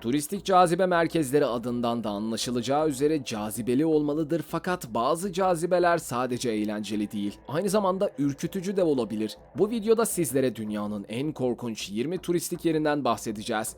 Turistik cazibe merkezleri adından da anlaşılacağı üzere cazibeli olmalıdır fakat bazı cazibeler sadece eğlenceli değil. Aynı zamanda ürkütücü de olabilir. Bu videoda sizlere dünyanın en korkunç 20 turistik yerinden bahsedeceğiz.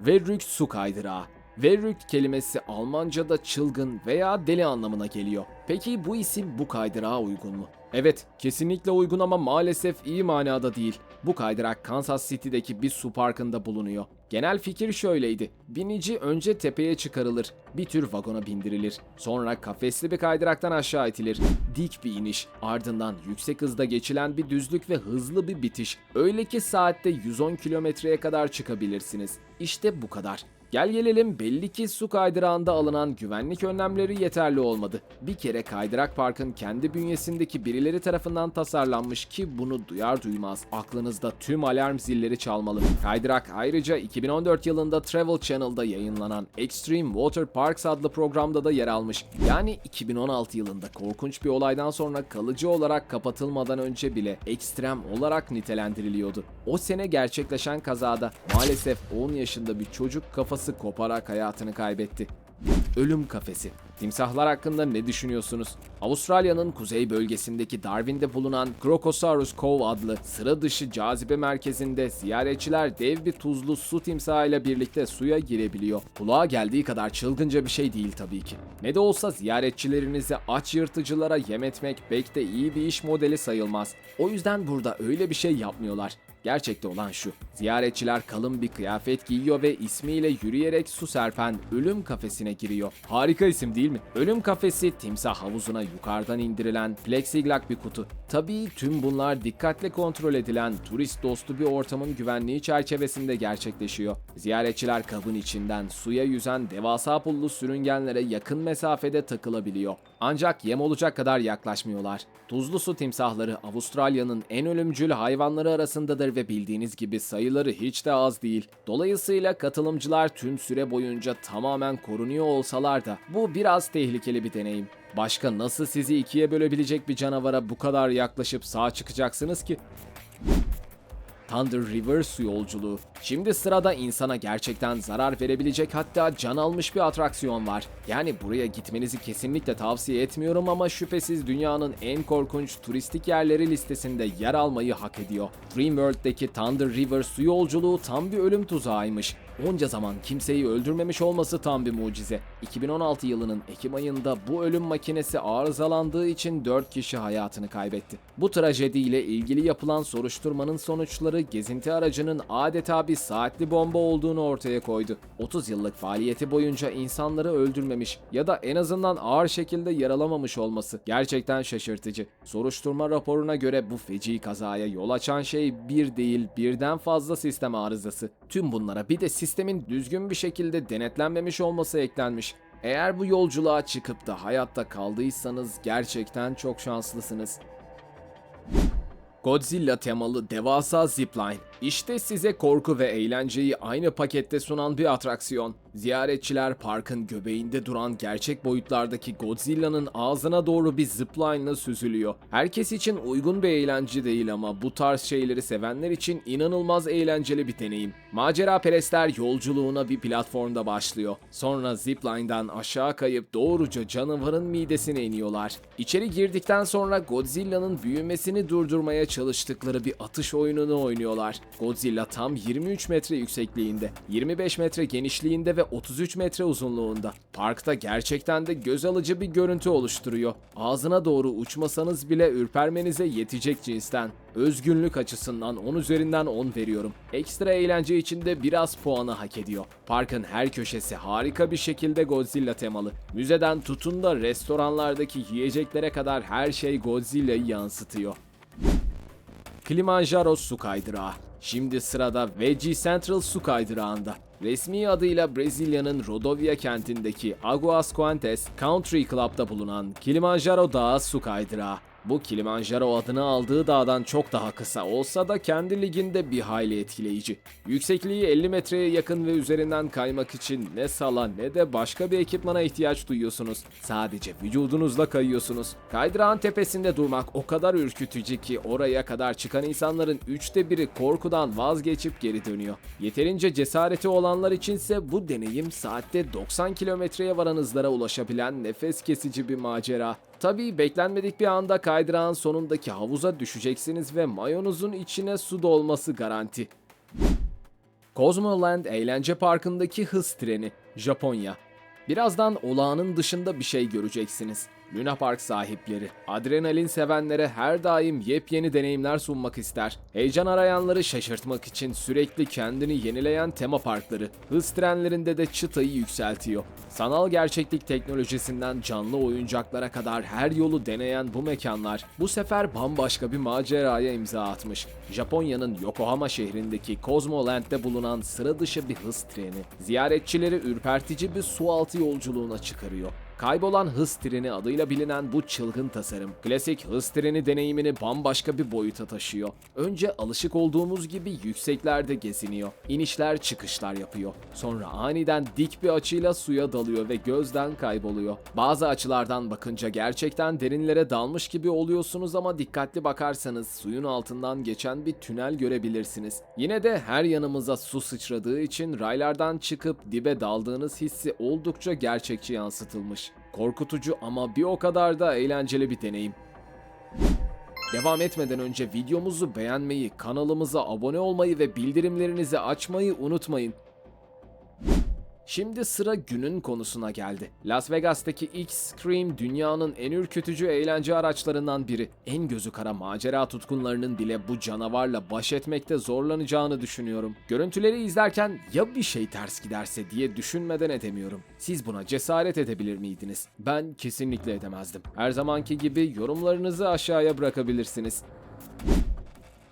Verrückt su kaydırağı. Verrückt kelimesi Almanca'da çılgın veya deli anlamına geliyor. Peki bu isim bu kaydırağa uygun mu? Evet, kesinlikle uygun ama maalesef iyi manada değil. Bu kaydırak Kansas City'deki bir su parkında bulunuyor. Genel fikir şöyleydi. Binici önce tepeye çıkarılır, bir tür vagona bindirilir. Sonra kafesli bir kaydıraktan aşağı itilir. Dik bir iniş, ardından yüksek hızda geçilen bir düzlük ve hızlı bir bitiş. Öyle ki saatte 110 kilometreye kadar çıkabilirsiniz. İşte bu kadar. Gel gelelim belli ki su kaydırağında alınan güvenlik önlemleri yeterli olmadı. Bir kere kaydırak parkın kendi bünyesindeki birileri tarafından tasarlanmış ki bunu duyar duymaz aklınızda tüm alarm zilleri çalmalı. Kaydırak ayrıca 2014 yılında Travel Channel'da yayınlanan Extreme Water Parks adlı programda da yer almış. Yani 2016 yılında korkunç bir olaydan sonra kalıcı olarak kapatılmadan önce bile ekstrem olarak nitelendiriliyordu. O sene gerçekleşen kazada maalesef 10 yaşında bir çocuk kafası koparak hayatını kaybetti. Ölüm kafesi. Timsahlar hakkında ne düşünüyorsunuz? Avustralya'nın kuzey bölgesindeki Darwin'de bulunan Crocosaurus Cove adlı sıra dışı cazibe merkezinde ziyaretçiler dev bir tuzlu su timsahıyla birlikte suya girebiliyor. Kulağa geldiği kadar çılgınca bir şey değil tabii ki. Ne de olsa ziyaretçilerinizi aç yırtıcılara yem etmek pek de iyi bir iş modeli sayılmaz. O yüzden burada öyle bir şey yapmıyorlar. Gerçekte olan şu. Ziyaretçiler kalın bir kıyafet giyiyor ve ismiyle yürüyerek su serpen ölüm kafesine giriyor. Harika isim değil mi? Ölüm kafesi timsah havuzuna yukarıdan indirilen plexiglass bir kutu. Tabii tüm bunlar dikkatle kontrol edilen turist dostu bir ortamın güvenliği çerçevesinde gerçekleşiyor. Ziyaretçiler kabın içinden suya yüzen devasa pullu sürüngenlere yakın mesafede takılabiliyor. Ancak yem olacak kadar yaklaşmıyorlar. Tuzlu su timsahları Avustralya'nın en ölümcül hayvanları arasındadır ve bildiğiniz gibi sayıları hiç de az değil. Dolayısıyla katılımcılar tüm süre boyunca tamamen korunuyor olsalar da bu biraz tehlikeli bir deneyim. Başka nasıl sizi ikiye bölebilecek bir canavara bu kadar yaklaşıp sağ çıkacaksınız ki? Thunder River su yolculuğu. Şimdi sırada insana gerçekten zarar verebilecek hatta can almış bir atraksiyon var. Yani buraya gitmenizi kesinlikle tavsiye etmiyorum ama şüphesiz dünyanın en korkunç turistik yerleri listesinde yer almayı hak ediyor. Dreamworld'deki Thunder River su yolculuğu tam bir ölüm tuzağıymış. Onca zaman kimseyi öldürmemiş olması tam bir mucize. 2016 yılının Ekim ayında bu ölüm makinesi arızalandığı için 4 kişi hayatını kaybetti. Bu trajediyle ilgili yapılan soruşturmanın sonuçları gezinti aracının adeta bir saatli bomba olduğunu ortaya koydu. 30 yıllık faaliyeti boyunca insanları öldürmemiş ya da en azından ağır şekilde yaralamamış olması gerçekten şaşırtıcı. Soruşturma raporuna göre bu feci kazaya yol açan şey bir değil birden fazla sistem arızası. Tüm bunlara bir de sistemin düzgün bir şekilde denetlenmemiş olması eklenmiş. Eğer bu yolculuğa çıkıp da hayatta kaldıysanız gerçekten çok şanslısınız. Godzilla temalı devasa zipline. İşte size korku ve eğlenceyi aynı pakette sunan bir atraksiyon. Ziyaretçiler parkın göbeğinde duran gerçek boyutlardaki Godzilla'nın ağzına doğru bir zipline'la süzülüyor. Herkes için uygun bir eğlence değil ama bu tarz şeyleri sevenler için inanılmaz eğlenceli bir deneyim. Macera perestler yolculuğuna bir platformda başlıyor. Sonra zipline'dan aşağı kayıp doğruca canavarın midesine iniyorlar. İçeri girdikten sonra Godzilla'nın büyümesini durdurmaya çalıştıkları bir atış oyununu oynuyorlar. Godzilla tam 23 metre yüksekliğinde, 25 metre genişliğinde ve 33 metre uzunluğunda. Parkta gerçekten de göz alıcı bir görüntü oluşturuyor. Ağzına doğru uçmasanız bile ürpermenize yetecek cinsten. Özgünlük açısından 10 üzerinden 10 veriyorum. Ekstra eğlence için de biraz puanı hak ediyor. Parkın her köşesi harika bir şekilde Godzilla temalı. Müzeden tutun da restoranlardaki yiyeceklere kadar her şey Godzilla'yı yansıtıyor. Kilimanjaro su kaydırağı. Şimdi sırada Veggie Central su kaydırağında. Resmi adıyla Brezilya'nın Rodovia kentindeki Aguas Quantes Country Club'da bulunan Kilimanjaro Dağı su kaydırağı. Bu Kilimanjaro adını aldığı dağdan çok daha kısa olsa da kendi liginde bir hayli etkileyici. Yüksekliği 50 metreye yakın ve üzerinden kaymak için ne sala ne de başka bir ekipmana ihtiyaç duyuyorsunuz. Sadece vücudunuzla kayıyorsunuz. Kaydırağın tepesinde durmak o kadar ürkütücü ki oraya kadar çıkan insanların üçte biri korkudan vazgeçip geri dönüyor. Yeterince cesareti olanlar içinse bu deneyim saatte 90 kilometreye varan hızlara ulaşabilen nefes kesici bir macera. Tabii beklenmedik bir anda kaydırağın sonundaki havuza düşeceksiniz ve mayonuzun içine su dolması garanti. Cosmoland Eğlence Parkı'ndaki hız treni, Japonya. Birazdan olağanın dışında bir şey göreceksiniz. Luna Park sahipleri, adrenalin sevenlere her daim yepyeni deneyimler sunmak ister. Heyecan arayanları şaşırtmak için sürekli kendini yenileyen tema parkları, hız trenlerinde de çıtayı yükseltiyor. Sanal gerçeklik teknolojisinden canlı oyuncaklara kadar her yolu deneyen bu mekanlar bu sefer bambaşka bir maceraya imza atmış. Japonya'nın Yokohama şehrindeki Cosmoland'de bulunan sıra dışı bir hız treni, ziyaretçileri ürpertici bir sualtı yolculuğuna çıkarıyor. Kaybolan hız treni adıyla bilinen bu çılgın tasarım, klasik hız treni deneyimini bambaşka bir boyuta taşıyor. Önce alışık olduğumuz gibi yükseklerde geziniyor, inişler çıkışlar yapıyor. Sonra aniden dik bir açıyla suya dalıyor ve gözden kayboluyor. Bazı açılardan bakınca gerçekten derinlere dalmış gibi oluyorsunuz ama dikkatli bakarsanız suyun altından geçen bir tünel görebilirsiniz. Yine de her yanımıza su sıçradığı için raylardan çıkıp dibe daldığınız hissi oldukça gerçekçi yansıtılmış. Korkutucu ama bir o kadar da eğlenceli bir deneyim. Devam etmeden önce videomuzu beğenmeyi, kanalımıza abone olmayı ve bildirimlerinizi açmayı unutmayın. Şimdi sıra günün konusuna geldi. Las Vegas'taki X-Scream dünyanın en ürkütücü eğlence araçlarından biri. En gözü kara macera tutkunlarının bile bu canavarla baş etmekte zorlanacağını düşünüyorum. Görüntüleri izlerken ya bir şey ters giderse diye düşünmeden edemiyorum. Siz buna cesaret edebilir miydiniz? Ben kesinlikle edemezdim. Her zamanki gibi yorumlarınızı aşağıya bırakabilirsiniz.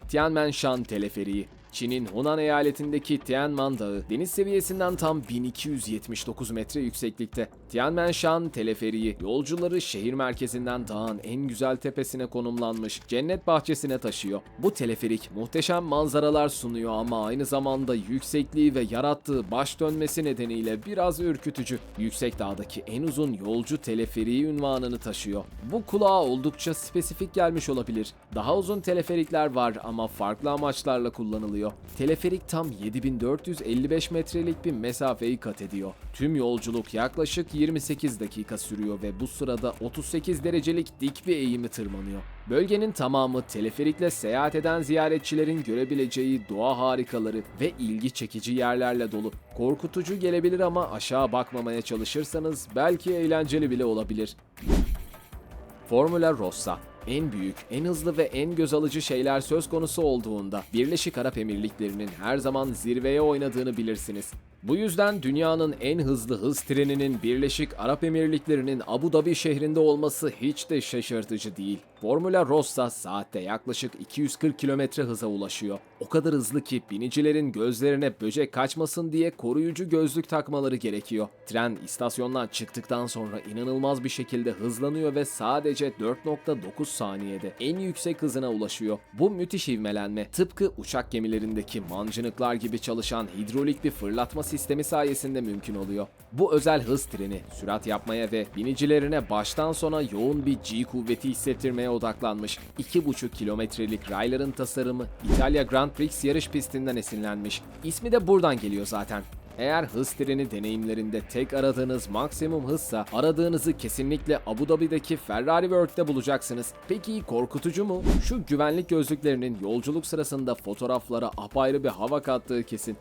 Tianmenşan Teleferiği Çin'in Hunan eyaletindeki Tianmen Dağı deniz seviyesinden tam 1279 metre yükseklikte. Tianmenşan teleferiği yolcuları şehir merkezinden dağın en güzel tepesine konumlanmış cennet bahçesine taşıyor. Bu teleferik muhteşem manzaralar sunuyor ama aynı zamanda yüksekliği ve yarattığı baş dönmesi nedeniyle biraz ürkütücü. Yüksek dağdaki en uzun yolcu teleferiği ünvanını taşıyor. Bu kulağa oldukça spesifik gelmiş olabilir. Daha uzun teleferikler var ama farklı amaçlarla kullanılıyor. Teleferik tam 7455 metrelik bir mesafeyi kat ediyor. Tüm yolculuk yaklaşık 28 dakika sürüyor ve bu sırada 38 derecelik dik bir eğimi tırmanıyor. Bölgenin tamamı teleferikle seyahat eden ziyaretçilerin görebileceği doğa harikaları ve ilgi çekici yerlerle dolu. Korkutucu gelebilir ama aşağı bakmamaya çalışırsanız belki eğlenceli bile olabilir. Formula Rossa en büyük, en hızlı ve en göz alıcı şeyler söz konusu olduğunda Birleşik Arap Emirlikleri'nin her zaman zirveye oynadığını bilirsiniz. Bu yüzden dünyanın en hızlı hız treninin Birleşik Arap Emirlikleri'nin Abu Dhabi şehrinde olması hiç de şaşırtıcı değil. Formula Rossa saatte yaklaşık 240 km hıza ulaşıyor. O kadar hızlı ki binicilerin gözlerine böcek kaçmasın diye koruyucu gözlük takmaları gerekiyor. Tren istasyondan çıktıktan sonra inanılmaz bir şekilde hızlanıyor ve sadece 4.9 saniyede en yüksek hızına ulaşıyor. Bu müthiş ivmelenme tıpkı uçak gemilerindeki mancınıklar gibi çalışan hidrolik bir fırlatma sistemi sayesinde mümkün oluyor. Bu özel hız treni sürat yapmaya ve binicilerine baştan sona yoğun bir G kuvveti hissettirmeye odaklanmış. 2,5 kilometrelik rayların tasarımı İtalya Grand Prix yarış pistinden esinlenmiş. İsmi de buradan geliyor zaten. Eğer hız treni deneyimlerinde tek aradığınız maksimum hızsa aradığınızı kesinlikle Abu Dhabi'deki Ferrari World'de bulacaksınız. Peki korkutucu mu? Şu güvenlik gözlüklerinin yolculuk sırasında fotoğraflara apayrı bir hava kattığı kesin.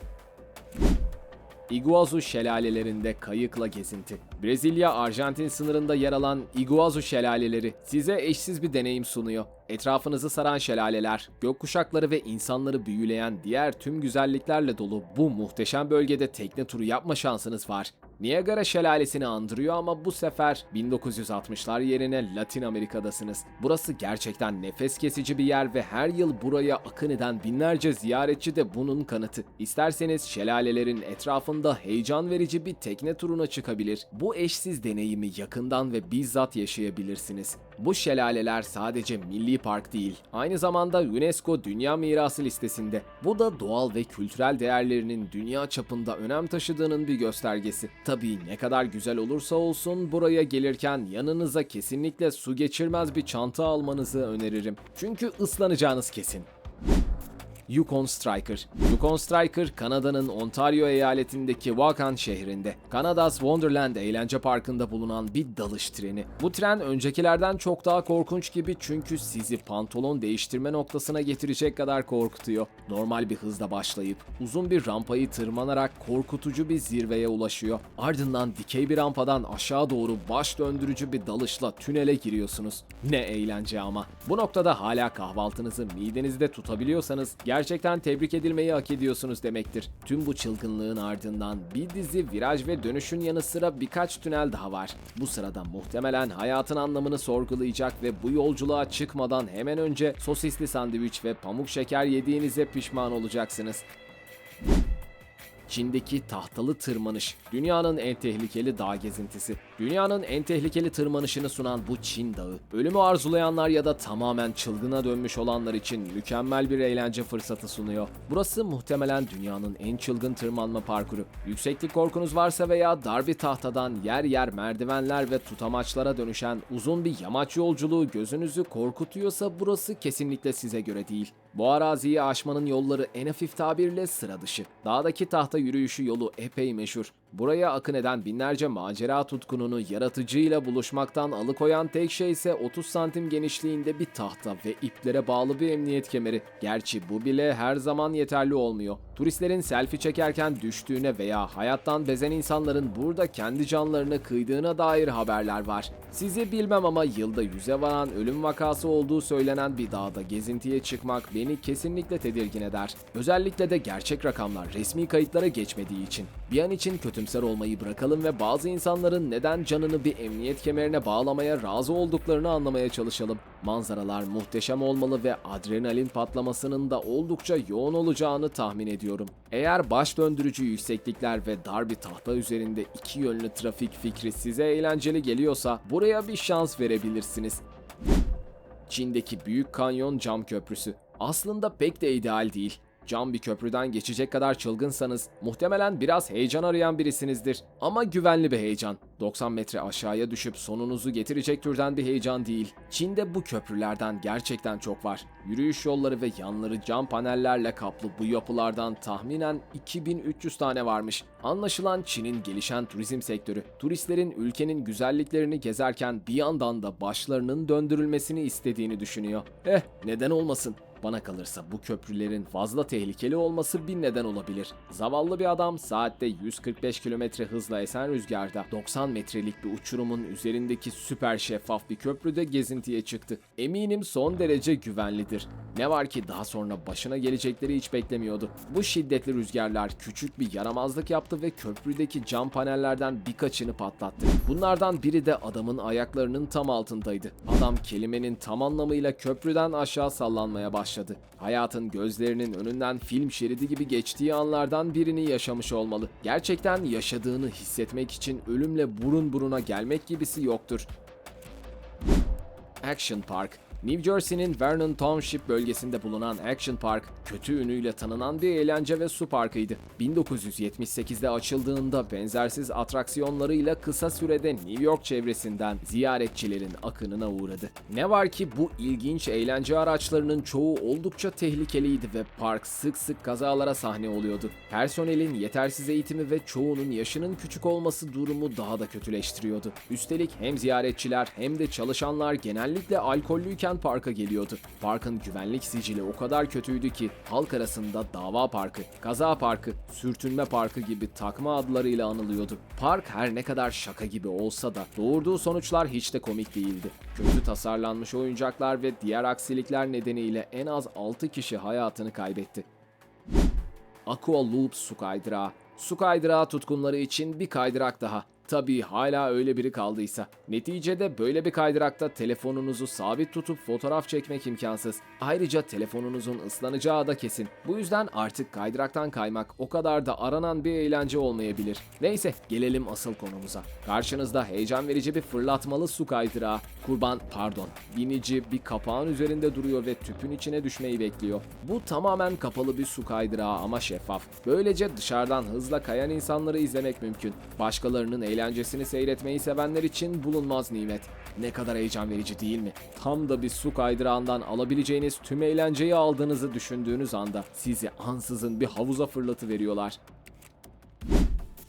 Iguazu şelalelerinde kayıkla gezinti. Brezilya-Arjantin sınırında yer alan Iguazu şelaleleri size eşsiz bir deneyim sunuyor. Etrafınızı saran şelaleler, gökkuşakları ve insanları büyüleyen diğer tüm güzelliklerle dolu bu muhteşem bölgede tekne turu yapma şansınız var. Niagara şelalesini andırıyor ama bu sefer 1960'lar yerine Latin Amerika'dasınız. Burası gerçekten nefes kesici bir yer ve her yıl buraya akın eden binlerce ziyaretçi de bunun kanıtı. İsterseniz şelalelerin etrafında heyecan verici bir tekne turuna çıkabilir. Bu eşsiz deneyimi yakından ve bizzat yaşayabilirsiniz. Bu şelaleler sadece milli park değil, aynı zamanda UNESCO Dünya Mirası listesinde. Bu da doğal ve kültürel değerlerinin dünya çapında önem taşıdığının bir göstergesi. Tabii ne kadar güzel olursa olsun buraya gelirken yanınıza kesinlikle su geçirmez bir çanta almanızı öneririm. Çünkü ıslanacağınız kesin. Yukon Striker. Yukon Striker, Kanada'nın Ontario eyaletindeki Wakan şehrinde, Canada's Wonderland eğlence parkında bulunan bir dalış treni. Bu tren öncekilerden çok daha korkunç gibi çünkü sizi pantolon değiştirme noktasına getirecek kadar korkutuyor. Normal bir hızla başlayıp uzun bir rampayı tırmanarak korkutucu bir zirveye ulaşıyor. Ardından dikey bir rampadan aşağı doğru baş döndürücü bir dalışla tünele giriyorsunuz. Ne eğlence ama. Bu noktada hala kahvaltınızı midenizde tutabiliyorsanız gerçekten tebrik edilmeyi hak ediyorsunuz demektir. Tüm bu çılgınlığın ardından bir dizi viraj ve dönüşün yanı sıra birkaç tünel daha var. Bu sırada muhtemelen hayatın anlamını sorgulayacak ve bu yolculuğa çıkmadan hemen önce sosisli sandviç ve pamuk şeker yediğinize pişman olacaksınız. Çin'deki tahtalı tırmanış, dünyanın en tehlikeli dağ gezintisi. Dünyanın en tehlikeli tırmanışını sunan bu Çin dağı, ölümü arzulayanlar ya da tamamen çılgına dönmüş olanlar için mükemmel bir eğlence fırsatı sunuyor. Burası muhtemelen dünyanın en çılgın tırmanma parkuru. Yükseklik korkunuz varsa veya dar bir tahtadan yer yer merdivenler ve tutamaçlara dönüşen uzun bir yamaç yolculuğu gözünüzü korkutuyorsa burası kesinlikle size göre değil. Bu araziyi aşmanın yolları en hafif tabirle sıra dışı. Dağdaki tahta yürüyüşü yolu epey meşhur. Buraya akın eden binlerce macera tutkununu yaratıcıyla buluşmaktan alıkoyan tek şey ise 30 santim genişliğinde bir tahta ve iplere bağlı bir emniyet kemeri. Gerçi bu bile her zaman yeterli olmuyor. Turistlerin selfie çekerken düştüğüne veya hayattan bezen insanların burada kendi canlarını kıydığına dair haberler var. Sizi bilmem ama yılda yüze varan ölüm vakası olduğu söylenen bir dağda gezintiye çıkmak beni kesinlikle tedirgin eder. Özellikle de gerçek rakamlar resmi kayıtlara geçmediği için. Bir an için kötümser olmayı bırakalım ve bazı insanların neden canını bir emniyet kemerine bağlamaya razı olduklarını anlamaya çalışalım. Manzaralar muhteşem olmalı ve adrenalin patlamasının da oldukça yoğun olacağını tahmin ediyorum. Eğer baş döndürücü yükseklikler ve dar bir tahta üzerinde iki yönlü trafik fikri size eğlenceli geliyorsa buraya bir şans verebilirsiniz. Çin'deki Büyük Kanyon Cam Köprüsü. Aslında pek de ideal değil. Cam bir köprüden geçecek kadar çılgınsanız muhtemelen biraz heyecan arayan birisinizdir. Ama güvenli bir heyecan. 90 metre aşağıya düşüp sonunuzu getirecek türden bir heyecan değil. Çin'de bu köprülerden gerçekten çok var. Yürüyüş yolları ve yanları cam panellerle kaplı bu yapılardan tahminen 2300 tane varmış. Anlaşılan Çin'in gelişen turizm sektörü, turistlerin ülkenin güzelliklerini gezerken bir yandan da başlarının döndürülmesini istediğini düşünüyor. Eh neden olmasın? Bana kalırsa bu köprülerin fazla tehlikeli olması bir neden olabilir. Zavallı bir adam saatte 145 km hızla esen rüzgarda 90 metrelik bir uçurumun üzerindeki süper şeffaf bir köprüde gezintiye çıktı. Eminim son derece güvenlidir. Ne var ki daha sonra başına gelecekleri hiç beklemiyordu. Bu şiddetli rüzgarlar küçük bir yaramazlık yaptı ve köprüdeki cam panellerden birkaçını patlattı. Bunlardan biri de adamın ayaklarının tam altındaydı. Adam kelimenin tam anlamıyla köprüden aşağı sallanmaya başladı başladı. Hayatın gözlerinin önünden film şeridi gibi geçtiği anlardan birini yaşamış olmalı. Gerçekten yaşadığını hissetmek için ölümle burun buruna gelmek gibisi yoktur. Action Park New Jersey'nin Vernon Township bölgesinde bulunan Action Park, kötü ünüyle tanınan bir eğlence ve su parkıydı. 1978'de açıldığında benzersiz atraksiyonlarıyla kısa sürede New York çevresinden ziyaretçilerin akınına uğradı. Ne var ki bu ilginç eğlence araçlarının çoğu oldukça tehlikeliydi ve park sık sık kazalara sahne oluyordu. Personelin yetersiz eğitimi ve çoğunun yaşının küçük olması durumu daha da kötüleştiriyordu. Üstelik hem ziyaretçiler hem de çalışanlar genellikle alkollüyken parka geliyordu. Parkın güvenlik sicili o kadar kötüydü ki halk arasında dava parkı, kaza parkı, sürtünme parkı gibi takma adlarıyla anılıyordu. Park her ne kadar şaka gibi olsa da doğurduğu sonuçlar hiç de komik değildi. Kötü tasarlanmış oyuncaklar ve diğer aksilikler nedeniyle en az 6 kişi hayatını kaybetti. Aqua Loop su kaydırağı. Su kaydırağı tutkunları için bir kaydırak daha. Tabii hala öyle biri kaldıysa. Neticede böyle bir kaydırakta telefonunuzu sabit tutup fotoğraf çekmek imkansız. Ayrıca telefonunuzun ıslanacağı da kesin. Bu yüzden artık kaydıraktan kaymak o kadar da aranan bir eğlence olmayabilir. Neyse gelelim asıl konumuza. Karşınızda heyecan verici bir fırlatmalı su kaydırağı. Kurban pardon binici bir kapağın üzerinde duruyor ve tüpün içine düşmeyi bekliyor. Bu tamamen kapalı bir su kaydırağı ama şeffaf. Böylece dışarıdan hızla kayan insanları izlemek mümkün. Başkalarının eğlencesini seyretmeyi sevenler için bulunmaz nimet. Ne kadar heyecan verici değil mi? Tam da bir su kaydırağından alabileceğiniz tüm eğlenceyi aldığınızı düşündüğünüz anda sizi ansızın bir havuza fırlatıveriyorlar.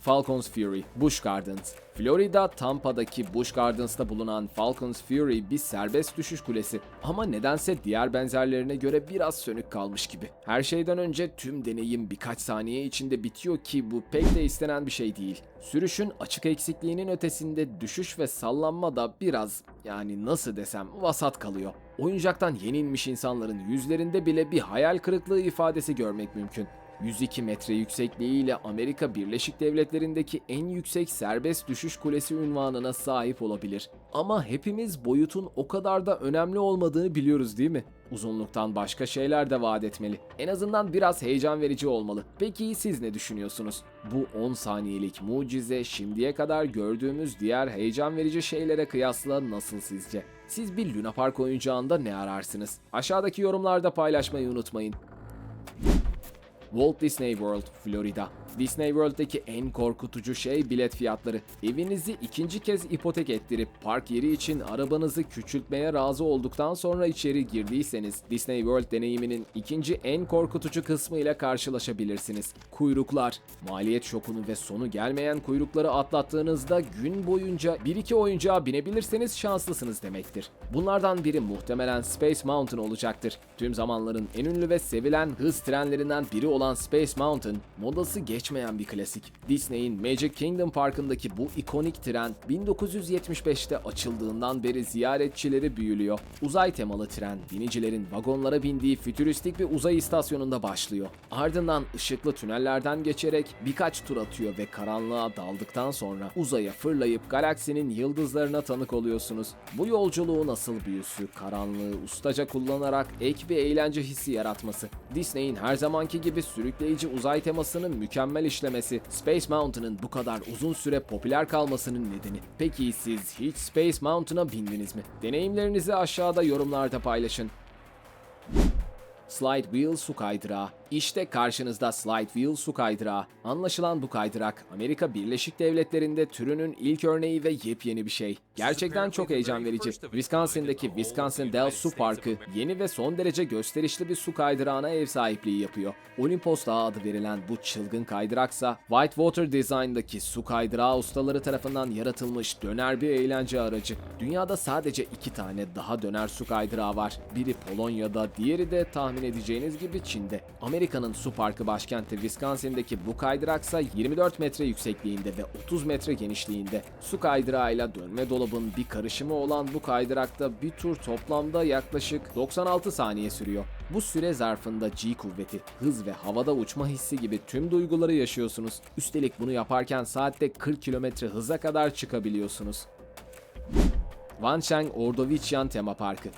Falcon's Fury, Busch Gardens. Florida, Tampa'daki Busch Gardens'ta bulunan Falcon's Fury bir serbest düşüş kulesi ama nedense diğer benzerlerine göre biraz sönük kalmış gibi. Her şeyden önce tüm deneyim birkaç saniye içinde bitiyor ki bu pek de istenen bir şey değil. Sürüşün açık eksikliğinin ötesinde düşüş ve sallanma da biraz yani nasıl desem vasat kalıyor. Oyuncaktan yenilmiş insanların yüzlerinde bile bir hayal kırıklığı ifadesi görmek mümkün. 102 metre yüksekliğiyle Amerika Birleşik Devletleri'ndeki en yüksek serbest düşüş kulesi unvanına sahip olabilir. Ama hepimiz boyutun o kadar da önemli olmadığını biliyoruz değil mi? Uzunluktan başka şeyler de vaat etmeli. En azından biraz heyecan verici olmalı. Peki siz ne düşünüyorsunuz? Bu 10 saniyelik mucize şimdiye kadar gördüğümüz diğer heyecan verici şeylere kıyasla nasıl sizce? Siz bir Luna Park oyuncağında ne ararsınız? Aşağıdaki yorumlarda paylaşmayı unutmayın. Walt Disney World, Florida. Disney World'daki en korkutucu şey bilet fiyatları. Evinizi ikinci kez ipotek ettirip park yeri için arabanızı küçültmeye razı olduktan sonra içeri girdiyseniz Disney World deneyiminin ikinci en korkutucu kısmı ile karşılaşabilirsiniz. Kuyruklar. Maliyet şokunu ve sonu gelmeyen kuyrukları atlattığınızda gün boyunca 1-2 oyuncağa binebilirseniz şanslısınız demektir. Bunlardan biri muhtemelen Space Mountain olacaktır. Tüm zamanların en ünlü ve sevilen hız trenlerinden biri olan Space Mountain, modası geçmeyen bir klasik. Disney'in Magic Kingdom Parkı'ndaki bu ikonik tren 1975'te açıldığından beri ziyaretçileri büyülüyor. Uzay temalı tren, binicilerin vagonlara bindiği fütüristik bir uzay istasyonunda başlıyor. Ardından ışıklı tünellerden geçerek birkaç tur atıyor ve karanlığa daldıktan sonra uzaya fırlayıp galaksinin yıldızlarına tanık oluyorsunuz. Bu yolculuğun asıl büyüsü karanlığı ustaca kullanarak ek bir eğlence hissi yaratması. Disney'in her zamanki gibi sürükleyici uzay temasının mükemmel işlemesi, Space Mountain'ın bu kadar uzun süre popüler kalmasının nedeni. Peki siz hiç Space Mountain'a bindiniz mi? Deneyimlerinizi aşağıda yorumlarda paylaşın. Slide Wheel su kaydırağı. İşte karşınızda Slide Wheel su kaydırağı. Anlaşılan bu kaydırak Amerika Birleşik Devletleri'nde türünün ilk örneği ve yepyeni bir şey. Gerçekten çok heyecan verici. Wisconsin'daki Wisconsin Dells Su Parkı yeni ve son derece gösterişli bir su kaydırağına ev sahipliği yapıyor. Olympus Dağı adı verilen bu çılgın kaydıraksa Whitewater Design'daki su kaydırağı ustaları tarafından yaratılmış döner bir eğlence aracı. Dünyada sadece iki tane daha döner su kaydırağı var. Biri Polonya'da, diğeri de tahmin edeceğiniz gibi Çin'de. Amerika'nın su parkı başkenti Wisconsin'deki bu kaydıraksa 24 metre yüksekliğinde ve 30 metre genişliğinde. Su kaydırağıyla dönme dolabın bir karışımı olan bu kaydırakta bir tur toplamda yaklaşık 96 saniye sürüyor. Bu süre zarfında G kuvveti, hız ve havada uçma hissi gibi tüm duyguları yaşıyorsunuz. Üstelik bunu yaparken saatte 40 km hıza kadar çıkabiliyorsunuz. Wancheng Ordovician Tema Parkı.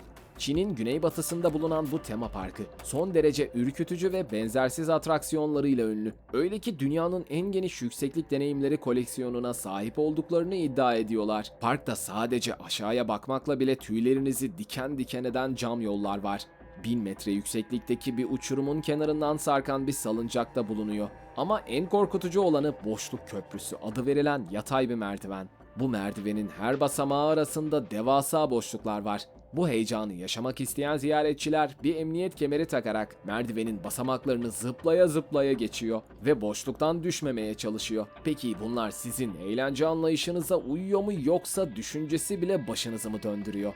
Çin'in güneybatısında bulunan bu tema parkı son derece ürkütücü ve benzersiz atraksiyonlarıyla ünlü. Öyle ki dünyanın en geniş yükseklik deneyimleri koleksiyonuna sahip olduklarını iddia ediyorlar. Parkta sadece aşağıya bakmakla bile tüylerinizi diken diken eden cam yollar var. 1000 metre yükseklikteki bir uçurumun kenarından sarkan bir salıncakta bulunuyor. Ama en korkutucu olanı Boşluk Köprüsü adı verilen yatay bir merdiven. Bu merdivenin her basamağı arasında devasa boşluklar var. Bu heyecanı yaşamak isteyen ziyaretçiler bir emniyet kemeri takarak merdivenin basamaklarını zıplaya zıplaya geçiyor ve boşluktan düşmemeye çalışıyor. Peki bunlar sizin eğlence anlayışınıza uyuyor mu yoksa düşüncesi bile başınızı mı döndürüyor?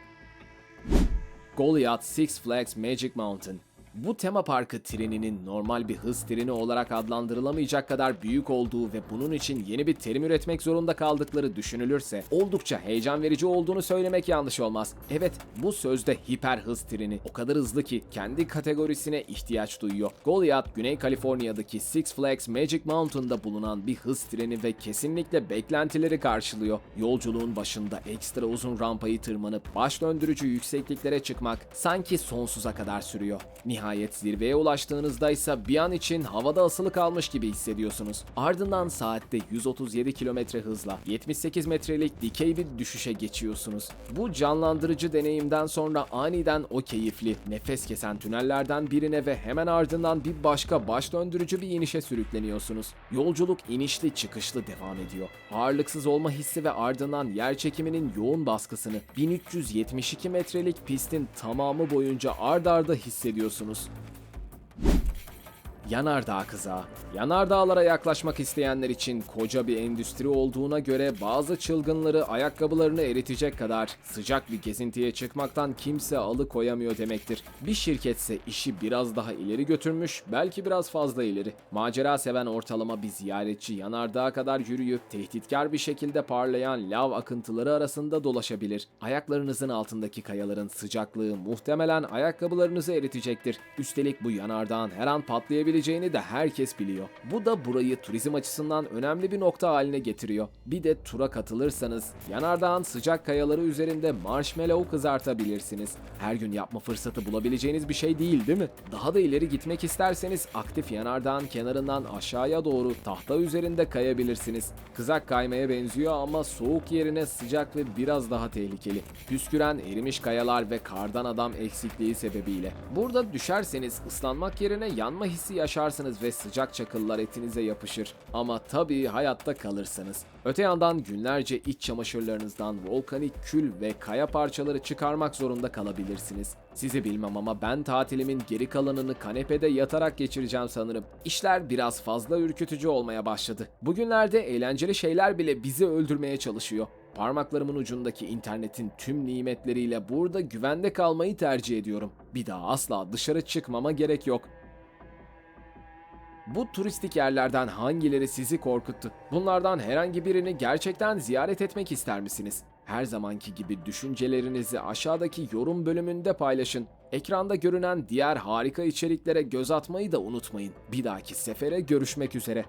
Goliath Six Flags Magic Mountain Bu tema parkı treninin normal bir hız treni olarak adlandırılamayacak kadar büyük olduğu ve bunun için yeni bir terim üretmek zorunda kaldıkları düşünülürse oldukça heyecan verici olduğunu söylemek yanlış olmaz. Evet bu sözde hiper hız treni o kadar hızlı ki kendi kategorisine ihtiyaç duyuyor. Goliath Güney Kaliforniya'daki Six Flags Magic Mountain'da bulunan bir hız treni ve kesinlikle beklentileri karşılıyor. Yolculuğun başında ekstra uzun rampayı tırmanıp baş döndürücü yüksekliklere çıkmak sanki sonsuza kadar sürüyor. Nihayet zirveye ulaştığınızda ise bir an için havada asılı kalmış gibi hissediyorsunuz. Ardından saatte 137 km hızla 78 metrelik dikey bir düşüşe geçiyorsunuz. Bu canlandırıcı deneyimden sonra aniden o keyifli, nefes kesen tünellerden birine ve hemen ardından bir başka baş döndürücü bir inişe sürükleniyorsunuz. Yolculuk inişli çıkışlı devam ediyor. Ağırlıksız olma hissi ve ardından yer çekiminin yoğun baskısını 1372 metrelik pistin tamamı boyunca ard arda hissediyorsunuz. news. Yanardağ kızağı. Yanardağlara yaklaşmak isteyenler için koca bir endüstri olduğuna göre bazı çılgınları ayakkabılarını eritecek kadar sıcak bir gezintiye çıkmaktan kimse alıkoyamıyor demektir. Bir şirketse işi biraz daha ileri götürmüş, belki biraz fazla ileri. Macera seven ortalama bir ziyaretçi yanardağa kadar yürüyüp tehditkar bir şekilde parlayan lav akıntıları arasında dolaşabilir. Ayaklarınızın altındaki kayaların sıcaklığı muhtemelen ayakkabılarınızı eritecektir. Üstelik bu yanardağın her an patlayabileceğini de herkes biliyor. Bu da burayı turizm açısından önemli bir nokta haline getiriyor. Bir de tura katılırsanız yanardağın sıcak kayaları üzerinde marshmallow kızartabilirsiniz. Her gün yapma fırsatı bulabileceğiniz bir şey değil değil mi? Daha da ileri gitmek isterseniz aktif yanardağın kenarından aşağıya doğru tahta üzerinde kayabilirsiniz. Kızak kaymaya benziyor ama soğuk yerine sıcak ve biraz daha tehlikeli. Püsküren erimiş kayalar ve kardan adam eksikliği sebebiyle. Burada düşerseniz ıslanmak yerine yanma hissi yaşarsınız ve sıcak çakıllar etinize yapışır. Ama tabii hayatta kalırsanız. Öte yandan günlerce iç çamaşırlarınızdan volkanik kül ve kaya parçaları çıkarmak zorunda kalabilirsiniz. Sizi bilmem ama ben tatilimin geri kalanını kanepede yatarak geçireceğim sanırım. İşler biraz fazla ürkütücü olmaya başladı. Bugünlerde eğlenceli şeyler bile bizi öldürmeye çalışıyor. Parmaklarımın ucundaki internetin tüm nimetleriyle burada güvende kalmayı tercih ediyorum. Bir daha asla dışarı çıkmama gerek yok. Bu turistik yerlerden hangileri sizi korkuttu? Bunlardan herhangi birini gerçekten ziyaret etmek ister misiniz? Her zamanki gibi düşüncelerinizi aşağıdaki yorum bölümünde paylaşın. Ekranda görünen diğer harika içeriklere göz atmayı da unutmayın. Bir dahaki sefere görüşmek üzere.